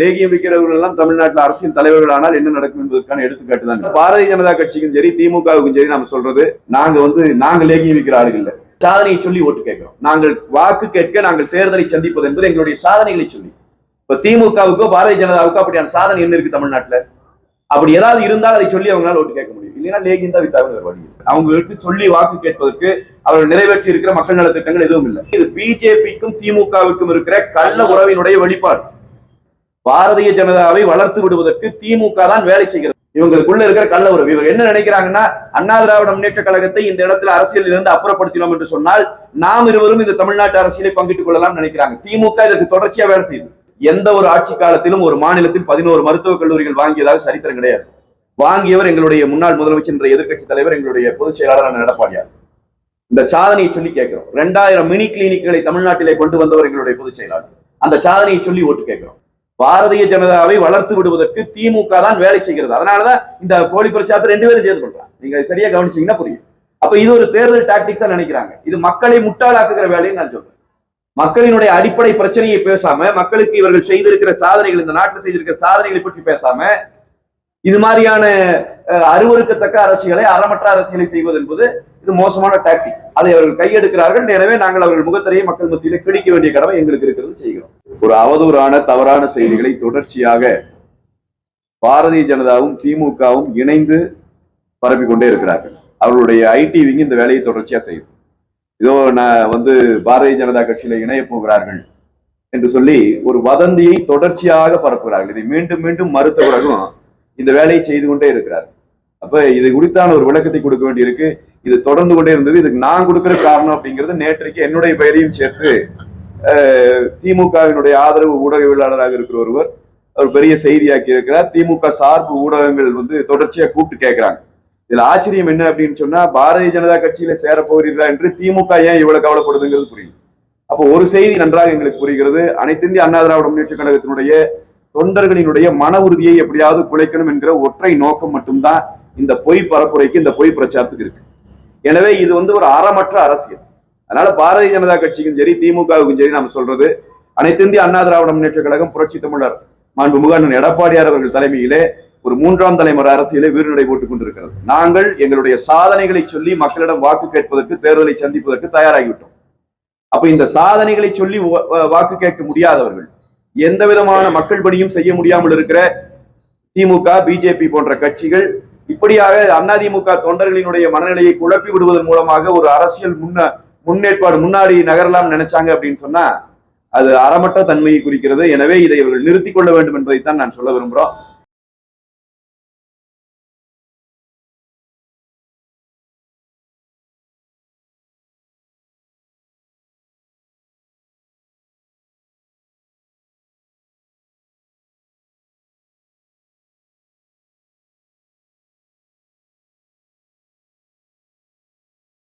லேகியம் விற்கிறவர்கள் எல்லாம் தமிழ்நாட்டில் அரசியல் தலைவர்கள் ஆனால் என்ன நடக்கும் என்பதற்கான எடுத்துக்காட்டு தான் பாரதிய ஜனதா கட்சிக்கும் சரி திமுகவுக்கும் சரி நாம சொல்றது நாங்க வந்து நாங்க லேகியம் விற்கிற ஆளுகள் இல்ல. சாதனையை சொல்லி ஓட்டு கேட்கிறோம். நாங்கள் வாக்கு கேட்க நாங்கள் தேர்தலை சந்திப்பது என்பது எங்களுடைய சாதனைகளை சொல்லி. இப்ப திமுகவுக்கோ பாரதிய ஜனதாவுக்கோ அப்படியான சாதனை என்ன இருக்கு தமிழ்நாட்டுல? அப்படி ஏதாவது இருந்தால் அதை சொல்லி அவங்களால ஓட்டு கேட்க முடியும். இல்லைன்னா லேகியம் தான் வித்தாங்க வழி அவங்களுக்கு சொல்லி வாக்கு கேட்பதற்கு அவர்கள் நிறைவேற்றி இருக்கிற மக்கள் நலத்திட்டங்கள் எதுவும் இல்லை. இது பிஜேபிக்கும் திமுகவுக்கும் இருக்கிற கள்ள உறவினுடைய வெளிப்பாடு. பாரதிய ஜனதாவை வளர்த்து விடுவதற்கு திமுக தான் வேலை செய்கிறது. இவங்களுக்குள்ள இருக்கிற கள்ள உறவு இவங்க என்ன நினைக்கிறாங்கன்னா அண்ணா திராவிட முன்னேற்ற கழகத்தை இந்த இடத்துல அரசியலில் இருந்து அப்புறப்படுத்தினோம் என்று சொன்னால் நாம் இருவரும் இந்த தமிழ்நாட்டு அரசியலை பங்கிட்டுக் கொள்ளலாம் நினைக்கிறாங்க. திமுக இதற்கு தொடர்ச்சியா வேலை செய்யுது. எந்த ஒரு ஆட்சி காலத்திலும் ஒரு மாநிலத்தில் பதினோரு மருத்துவக் கல்லூரிகள் வாங்கியதாக சரித்திரம் கிடையாது. வாங்கியவர் எங்களுடைய முன்னாள் முதலமைச்சர் என்ற எதிர்க்கட்சி தலைவர் எங்களுடைய பொதுச் செயலாளரான எடப்பாடியார். இந்த சாதனையை சொல்லி கேட்கிறோம். ரெண்டாயிரம் மினி கிளினிக்களை தமிழ்நாட்டிலே கொண்டு வந்தவர் எங்களுடைய பொதுச் செயலாளர். அந்த சாதனையை சொல்லி ஓட்டு கேட்கிறோம். பாரதிய ஜனதாவை வளர்த்து விடுவதற்கு திமுக தான் வேலை செய்கிறது. அதனாலதான் இந்த போலி பிரச்சாரத்தை ரெண்டு பேரும் சேர்ந்து கொள்றாங்க. நீங்க சரியா கவனிச்சீங்கன்னா புரியும். அப்ப இது ஒரு தேர்தல் டாக்டிக்ஸா நினைக்கிறாங்க. இது மக்களை முட்டாளாக்குகிற வேலைன்னு நான் சொல்றேன். மக்களினுடைய அடிப்படை பிரச்சனையை பேசாம மக்களுக்கு இவர்கள் செய்திருக்கிற சாதனைகள் இந்த நாட்டில் செய்திருக்கிற சாதனைகளை பற்றி பேசாம இது மாதிரியான அஹ், அருவருக்கத்தக்க அரசியலை அறமற்ற அரசியலை செய்வது என்பது இது மோசமான டாக்டிக்ஸ் அதை அவர்கள் கையெடுக்கிறார்கள். எனவே நாங்கள் அவர்கள் முகத்திரையை மக்கள் மத்தியில கிழிக்க வேண்டிய கடமை எங்களுக்கு இருக்கிறது. செய்கிறோம். ஒரு அவதூறான தவறான செய்திகளை தொடர்ச்சியாக பாரதிய ஜனதாவும் திமுகவும் இணைந்து பரப்பிக்கொண்டே இருக்கிறார்கள். அவர்களுடைய ஐடி விங் இந்த வேலையை தொடர்ச்சியா செய்யுது இதோ நான் வந்து பாரதிய ஜனதா கட்சியில இணைய போகிறார்கள் என்று சொல்லி ஒரு வதந்தியை தொடர்ச்சியாக பரப்புகிறார்கள். இதை மீண்டும் மீண்டும் மறுத்த பிறகும் இந்த வேலையை செய்து கொண்டே இருக்கிறார் அப்ப இது குறித்தான ஒரு விளக்கத்தை கொடுக்க வேண்டியிருக்கு. இது தொடர்ந்து கொண்டே இருந்தது. இதுக்கு நான் கொடுக்கிற காரணம் அப்படிங்கிறது நேற்றைக்கு என்னுடைய பெயரையும் சேர்த்து திமுகவினுடைய ஆதரவு ஊடகவியலாளராக இருக்கிற ஒருவர் ஒரு பெரிய செய்தியாக்கி இருக்கிறார். திமுக சார்பு ஊடகங்கள் வந்து தொடர்ச்சியா கூப்பிட்டு கேட்கிறாங்க இதுல ஆச்சரியம் என்ன அப்படின்னு சொன்னா பாரதிய ஜனதா கட்சியில சேர போகிறீர்களா என்று திமுக ஏன் இவ்வளவு கவலைப்படுதுங்கிறது புரியும் அப்போ ஒரு செய்தி நன்றாக எங்களுக்கு புரிகிறது. அனைத்து இந்திய அண்ணா திராவிட முன்னேற்ற கழகத்தினுடைய தொண்டர்களினுடைய மன உறுதியை எப்படியாவது குலைக்கணும் என்கிற ஒற்றை நோக்கம் மட்டும்தான் இந்த பொய் பரப்புரைக்கு இந்த பொய் பிரச்சாரத்துக்கு இருக்கு. எனவே இது வந்து ஒரு அறமற்ற அரசியல். அதனால பாரதிய ஜனதா கட்சிக்கும் சரி திமுகவுக்கும் சரி நாம சொல்றது அனைத்து இந்திய அண்ணா திராவிட முன்னேற்ற கழகம் புரட்சி தமிழர் மாண்பு அண்ணன் எடப்பாடியார் அவர்கள் தலைமையிலே ஒரு மூன்றாம் தலைமுறை அரசியலை வீறுநடை போட்டுக் கொண்டிருக்கிறது. நாங்கள் எங்களுடைய சாதனைகளை சொல்லி மக்களிடம் வாக்கு கேட்பதற்கு தேர்தலை சந்திப்பதற்கு தயாராகிவிட்டோம். அப்ப இந்த சாதனைகளை சொல்லி வாக்கு கேட்க முடியாதவர்கள் எந்த விதமான மக்கள் பணியும் செய்ய முடியாமல் இருக்கிற திமுக பிஜேபி போன்ற கட்சிகள் இப்படியாக அதிமுக தொண்டர்களினுடைய மனநிலையை குழப்பி விடுவதன் மூலமாக ஒரு அரசியல் முன்ன முன்னேற்பாடு முன்னாடி நகரலாம் நினைச்சாங்க அப்படின்னு சொன்னா அது அறமட்ட தன்மையை குறிக்கிறது. எனவே இதை இவர்கள் நிறுத்திக் கொள்ள வேண்டும் என்பதைத்தான் நான் சொல்ல விரும்புகிறோம்